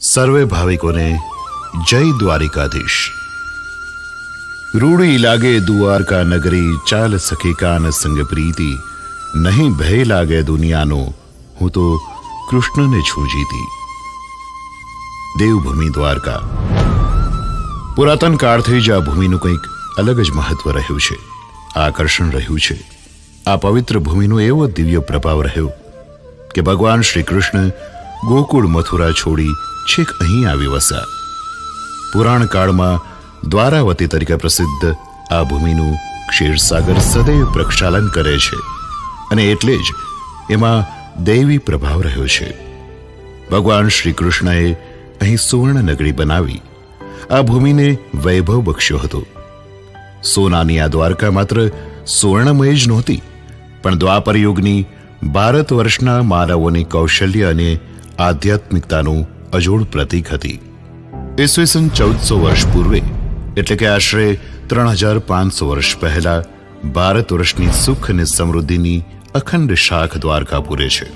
સર્વે ભાવિકોને જય દ્વારિકાધીશ. રૂડી લાગે દ્વારકા નગરી, ચાલ સખી કાન સંગ પ્રીતિ. નહીં ભય લાગે દુનિયાનો, હું તો કૃષ્ણને છું દેવભૂમિ દ્વારકા. પુરાતન કાળથી જ આ ભૂમિનું કંઈક અલગ જ મહત્વ રહ્યું છે. આકર્ષણ રહ્યું છે. આ પવિત્ર ભૂમિનો એવો દિવ્ય પ્રભાવ રહ્યો કે ભગવાન શ્રી કૃષ્ણ ગોકુળ મથુરા છોડી છેક અહીં આવી વસ્યા પુરાણકાળમાં દ્વારાવતી તરીકે પ્રસિદ્ધ આ ભૂમિનું ક્ષીરસાગર સદૈવ પ્રક્ષાલન કરે છે અને એટલે જ એમાં દૈવી પ્રભાવ રહ્યો છે. ભગવાન શ્રી કૃષ્ણએ અહીં સુવર્ણ નગરી બનાવી આ ભૂમિને વૈભવ બક્ષ્યો હતો. સોનાની આ દ્વારકા માત્ર સુવર્ણમય જ નહોતી, પણ દ્વાપર યુગની ભારત વર્ષના માનવોની કૌશલ્ય અને આધ્યાત્મિકતાનું અજોડ પ્રતીક હતી. ઈસવીસન ચૌદસો વર્ષ પૂર્વે, એટલે કે આશરે ત્રણ હજાર પાંચસો વર્ષ પહેલા, ભારત વર્ષની સુખ અને સમૃદ્ધિની અખંડ શાખ દ્વારકા પૂરે છે.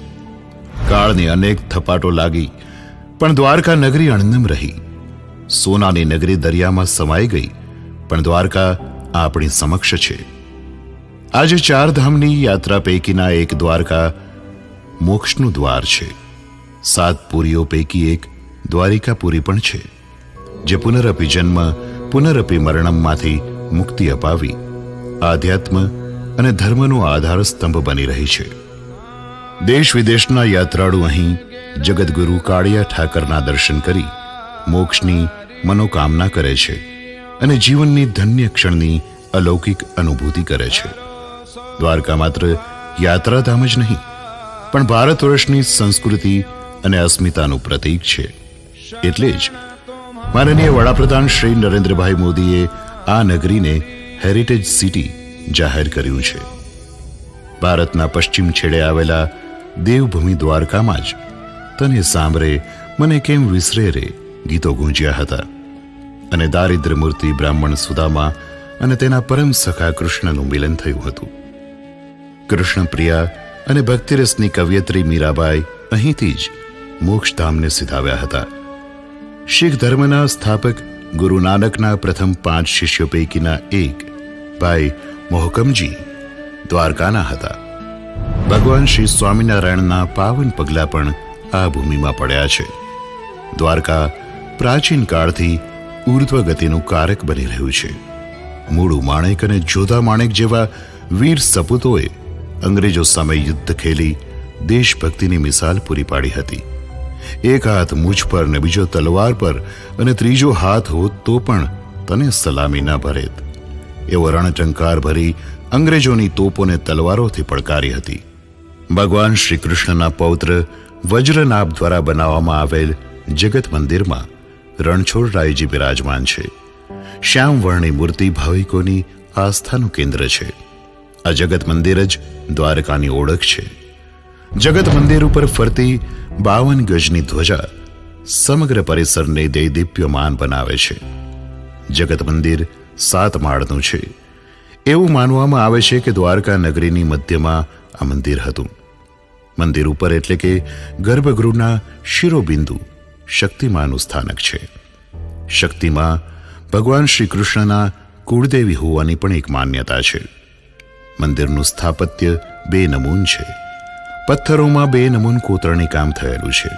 કાળની અનેક થપાટો લાગી, પણ દ્વારકા નગરી અણનમ રહી. સોનાની નગરી દરિયામાં સમાઈ ગઈ, પણ દ્વારકા આપણી સમક્ષ છે. આજે ચાર ધામની યાત્રા પૈકીના એક દ્વારકા મોક્ષનું દ્વાર છે. સાત પુરીઓ પૈકી એક દ્વારિકાપુરી પણ છે, જે પુનરપી જન્મ પુનરપી મરણમમાંથી મુક્તિ અપાવી, આધ્યાત્મ અને ધર્મનો આધાર સ્તંભ બની રહી છે. દેશ વિદેશના યાત્રાળુ અહીં જગદગુરુ કાળિયા ઠાકરના દર્શન કરી મોક્ષની મનોકામના કરે છે અને જીવનની ધન્ય ક્ષણની અલૌકિક અનુભૂતિ કરે છે. દ્વારકા માત્ર યાત્રાધામ જ નહીં, પણ ભારત વર્ષની સંસ્કૃતિ અને અસ્મિતાનું પ્રતીક છે. એટલે જ માનનીય વડાપ્રધાન શ્રી નરેન્દ્રભાઈ મોદીએ આ નગરીને હેરિટેજ સિટી જાહેર કર્યું છે. ભારતના પશ્ચિમ છેડે આવેલા દેવભૂમિ દ્વારકામાં જ તને સાંભળે, મને કેમ વિસરે રે ગીતો ગુંજ્યા હતા. અને દારિદ્ર મૂર્તિ બ્રાહ્મણ સુદામા અને તેના પરમ સખા કૃષ્ણનું મિલન થયું હતું. કૃષ્ણ પ્રિયા અને ભક્તિરસની કવિયત્રી મીરાબાઈ અહીંથી જ મોક્ષધામને સિધાવ્યા હતા. શીખ ધર્મના સ્થાપક ગુરુ નાનકના પ્રથમ પાંચ શિષ્યો પૈકીના એક ભાઈ મોહકમજી દ્વારકાના હતા. ભગવાન શ્રી સ્વામિનારાયણના પાવન પગલા પણ આ ભૂમિમાં પડ્યા છે. દ્વારકા પ્રાચીન કાળથી ઉર્ધ્વ ગતિનું કારક બની રહ્યું છે. મૂળું માણેક અને જોધા માણેક જેવા વીર સપૂતોએ અંગ્રેજો સામે યુદ્ધ ખેલી દેશભક્તિની મિસાલ પૂરી પાડી હતી. એક હાથ મૂછ પર ને બીજો તલવાર પર અને ત્રીજો હાથ હોત તો પણ તને સલામી ન ભરેત. એવો રણચંકાર ભરી અંગ્રેજોની તોપોને તલવારોથી પડકારી હતી. ભગવાન શ્રી કૃષ્ણના પૌત્ર વજ્રનાભ દ્વારા બનાવવામાં આવેલ જગત મંદિરમાં રણછોડરાયજી બિરાજમાન છે. શ્યામ વર્ણની મૂર્તિ ભાવિકોની આસ્થાનું કેન્દ્ર છે. આ જગત મંદિર જ દ્વારકાની ઓળખ છે. જગત મંદિર ઉપર ફરતી બાવન ગજની ધ્વજા સમગ્ર પરિસરને દૈદીપ્યમાન બનાવે છે. જગત મંદિર સાત માળનું છે. એવું માનવામાં આવે છે કે દ્વારકા નગરીની મધ્યમાં આ મંદિર હતું. મંદિર ઉપર એટલે કે ગર્ભગૃહના શિરોબિંદુ શક્તિમાનું સ્થાનક છે. શક્તિમાં ભગવાન શ્રી કૃષ્ણના કુળદેવી હોવાની પણ એક માન્યતા છે. મંદિરનું સ્થાપત્ય બે નમૂન છે. પથ્થરોમાં બે નમૂન કોતરણી કામ થયેલું છે.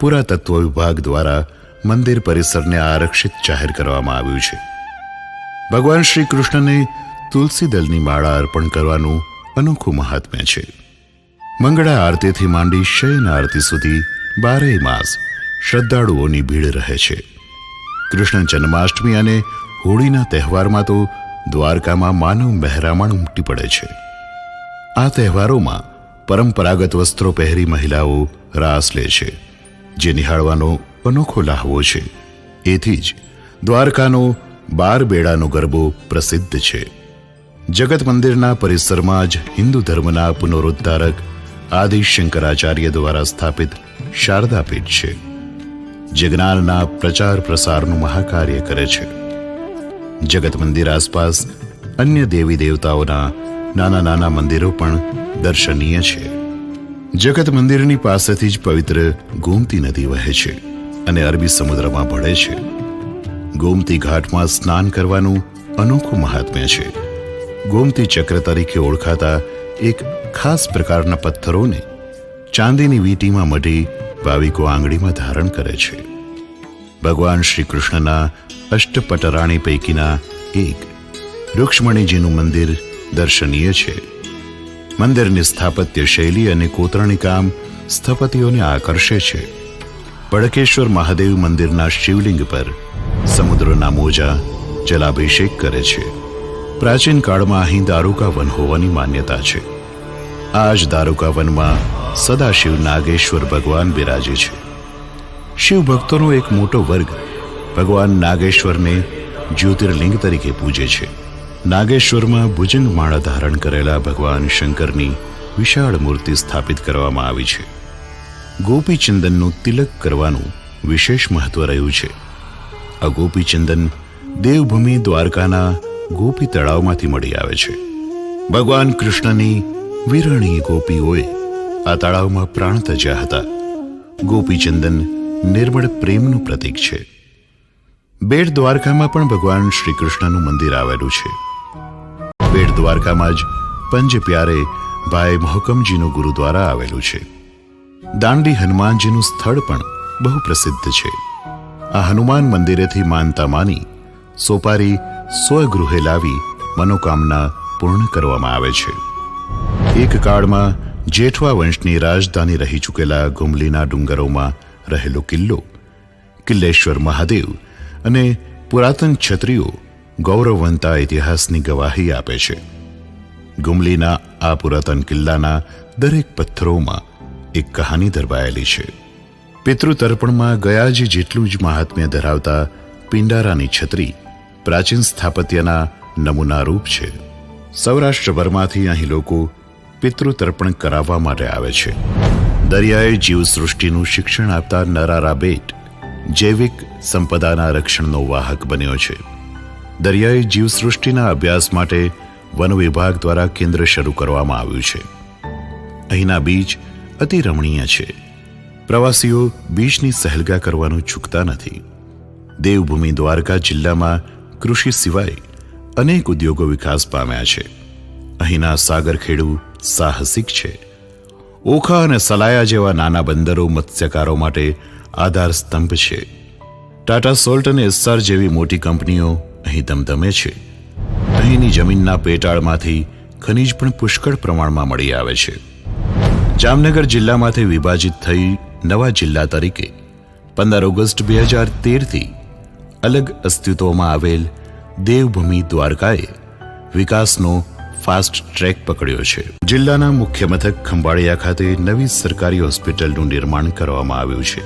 પુરાતત્વ વિભાગ દ્વારા મંદિર પરિસરને આરક્ષિત જાહેર કરવામાં આવ્યું છે. ભગવાન શ્રી કૃષ્ણને તુલસી દલની માળા અર્પણ કરવાનું અનોખું મહાત્મ્ય છે. મંગળા આરતીથી માંડી શયન આરતી સુધી બારેય માસ શ્રદ્ધાળુઓની ભીડ રહે છે. કૃષ્ણ જન્માષ્ટમી અને હોળીના તહેવારમાં તો દ્વારકામાં માનવ મહેરામણ ઉમટી પડે છે. આ તહેવારોમાં પરંપરાગત વસ્ત્રો પહેરી મહિલાઓ રાસ લે છે, જે નિહાળવાનો અનોખો લાહવો છે. એથી જ દ્વારકાનો બાર બેડાનો ગરબો પ્રસિદ્ધ છે. જગત મંદિરના પરિસરમાં જ હિન્દુ ધર્મના પુનરુદ્ધારક આદિ શંકરાચાર્ય દ્વારા સ્થાપિત શારદા પીઠ છે, જે જ્ઞાનના પ્રચાર પ્રસારનું મહાકાર્ય કરે છે. જગત મંદિર આસપાસ અન્ય દેવી દેવતાઓના નાના નાના મંદિરો પણ દર્શનીય છે. જગત મંદિરની પાસેથી જ પવિત્ર ગોમતી નદી વહે છે અને અરબી સમુદ્રમાં ભળે છે. ગોમતી ઘાટમાં સ્નાન કરવાનું અનોખું મહાત્મ્ય છે. ગોમતી ચક્ર તરીકે ઓળખાતા એક ખાસ પ્રકારના પથ્થરોને ચાંદીની વીંટીમાં મઢી ભાવિકો આંગળીમાં ધારણ કરે છે. ભગવાન શ્રી કૃષ્ણના અષ્ટપટરાણી પૈકીના એક રૂક્ષ્મણીજીનું મંદિર દર્શનીય છે. મંદિરની સ્થાપત્ય શૈલી અને કોતરણી કામ સ્થપતિઓને આકર્ષે છે. બળકેશ્વર મહાદેવ મંદિરના શિવલિંગ પર સમુદ્રના મોજા જલાભિષેક કરે છે. પ્રાચીન કાળમાં અહીં દારૂકા વન હોવાની માન્યતા છે. આ જ દારૂકા વનમાં સદાશિવ નાગેશ્વર ભગવાન બિરાજે છે. શિવ ભક્તોનો એક મોટો વર્ગ ભગવાન નાગેશ્વરને જ્યોતિર્લિંગ તરીકે પૂજે છે. નાગેશ્વરમાં ભુજંગ માળા ધારણ કરેલા ભગવાન શંકરની વિશાળ મૂર્તિ સ્થાપિત કરવામાં આવી છે. ગોપીચંદનનું તિલક કરવાનું વિશેષ મહત્વ રહ્યું છે. આ ગોપીચંદન દેવભૂમિ દ્વારકાના ગોપી તળાવમાંથી મળી આવે છે. ભગવાન કૃષ્ણની વિરણી ગોપીઓએ આ તળાવમાં પ્રાણ તજ્યા હતા. ગોપીચંદન નિર્મળ પ્રેમનું પ્રતીક છે. બેટ દ્વારકામાં પણ ભગવાન શ્રી કૃષ્ણનું મંદિર આવેલું છે. બેટ દ્વારકામાં જ પંજ પ્યારે ભાઈ મોહકમજીનું ગુરુદ્વારા આવેલું છે. દાંડી હનુમાનજીનું સ્થળ પણ બહુ પ્રસિદ્ધ છે. આ હનુમાન મંદિરેથી માનતા માની સોપારી સ્વગૃહે લાવી મનોકામના પૂર્ણ કરવામાં આવે છે. એક કાળમાં જેઠવા વંશની રાજધાની રહી ચૂકેલા ગુમલીના ડુંગરોમાં રહેલો કિલ્લો, કિલ્લેશ્વર મહાદેવ અને પુરાતન છત્રીઓ ગૌરવવંતા ઇતિહાસની ગવાહી આપે છે ગુમલીના આ પુરાતન કિલ્લાના દરેક પથ્થરોમાં એક કહાની દરબાયેલી છે પિતૃતર્પણમાં ગયાજી જેટલું જ મહાત્મ્ય ધરાવતા પિંડારાની છત્રી પ્રાચીન સ્થાપત્યના નમૂના રૂપ છે સૌરાષ્ટ્રભરમાંથી અહીં લોકો પિતૃતર્પણ કરાવવા માટે આવે છે દરિયાએ જીવસૃષ્ટિનું શિક્ષણ આપતા નરારા બેટ જૈવિક સંપદાના રક્ષણનો વાહક બન્યો છે દરિયાઈ જીવસૃષ્ટિના અભ્યાસ માટે વન વિભાગ દ્વારા કેન્દ્ર શરૂ કરવામાં આવ્યું છે. અહીંના બીચ અતિ રમણીય છે. પ્રવાસીઓ બીચની સહેલગા કરવાનું ચૂકતા નથી. દેવભૂમિ દ્વારકા જિલ્લામાં કૃષિ સિવાય અનેક ઉદ્યોગો વિકાસ પામ્યા છે. અહીંના સાગરખેડુ સાહસિક છે. ઓખા અને સલાયા જેવા નાના બંદરો મત્સ્યકારો માટે આધાર સ્તંભ છે. ટાટા સોલ્ટ અને એસ્સાર જેવી મોટી કંપનીઓ અહીં ધમધમે છે. અહીંની જમીનના પેટાળમાંથી ખનિજ પણ પુષ્કળ પ્રમાણમાં મળી આવે છે. જામનગર જિલ્લામાંથી વિભાજિત થઈ નવા જિલ્લા તરીકે પંદર ઓગસ્ટ બે હજાર તેરથી અલગ અસ્તિત્વમાં આવેલ દેવભૂમિ દ્વારકાએ વિકાસનો ફાસ્ટ ટ્રેક પકડ્યો છે. જિલ્લાના મુખ્ય મથક ખંભાળિયા ખાતે નવી સરકારી હોસ્પિટલનું નિર્માણ કરવામાં આવ્યું છે.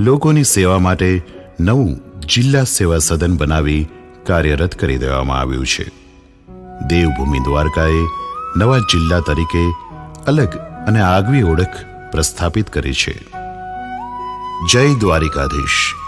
લોકોની સેવા માટે નવું જિલ્લા સેવા સદન બનાવી કાર્યરત કરી દેવામાં આવ્યું છે. દેવભૂમિ દ્વારકાએ નવા જિલ્લા તરીકે અલગ અને આગવી ઓળખ પ્રસ્થાપિત કરી છે. જય દ્વારિકાધીશ.